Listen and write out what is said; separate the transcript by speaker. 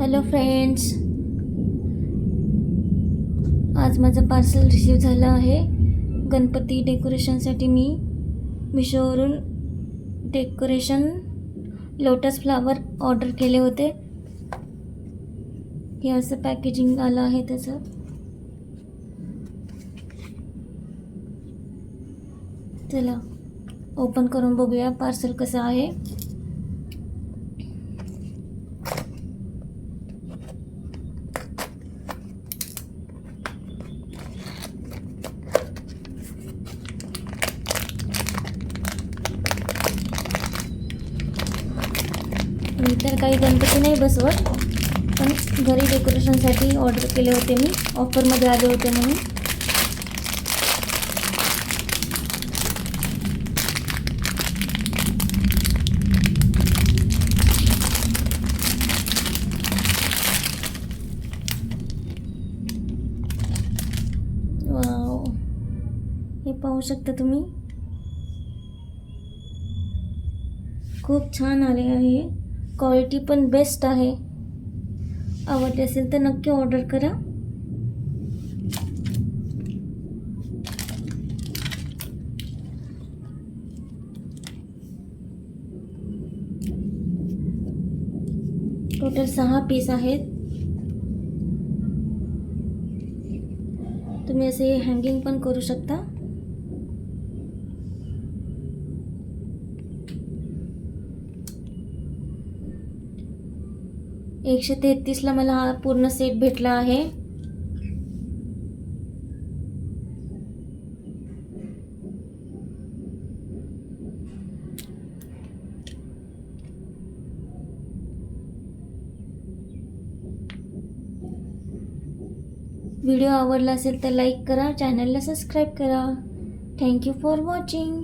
Speaker 1: Hello friends आज माझं parcel receive झालं आहे. गणपती डेकोरेशनसाठी मी मिशोवरून डेकोरेशन लोटस फ्लावर ऑर्डर केले होते. हे असं पॅकेजिंग आलं आहे त्याचं. चला ओपन करून बघूया पार्सल कसं आहे. मी तर काही गणपती नाही बसवत, पण घरी डेकोरेशनसाठी ऑर्डर केले होते मी. ऑफरमध्ये आले होते वाव हे शकता तुम्ही. खूप छान आले क्वालिटी पण बेस्ट आहे. आवडली असेल तर नक्की ऑर्डर करा. टोटल सहा पीस आहेत. तुम्ही असे हँगिंग पण करू शकता. एकशे तेहतीसला मला हा पूर्ण सेट भेटला आहे. व्हिडिओ आवडला असेल तर लाईक करा चॅनलला सबस्क्राईब करा. Thank you for watching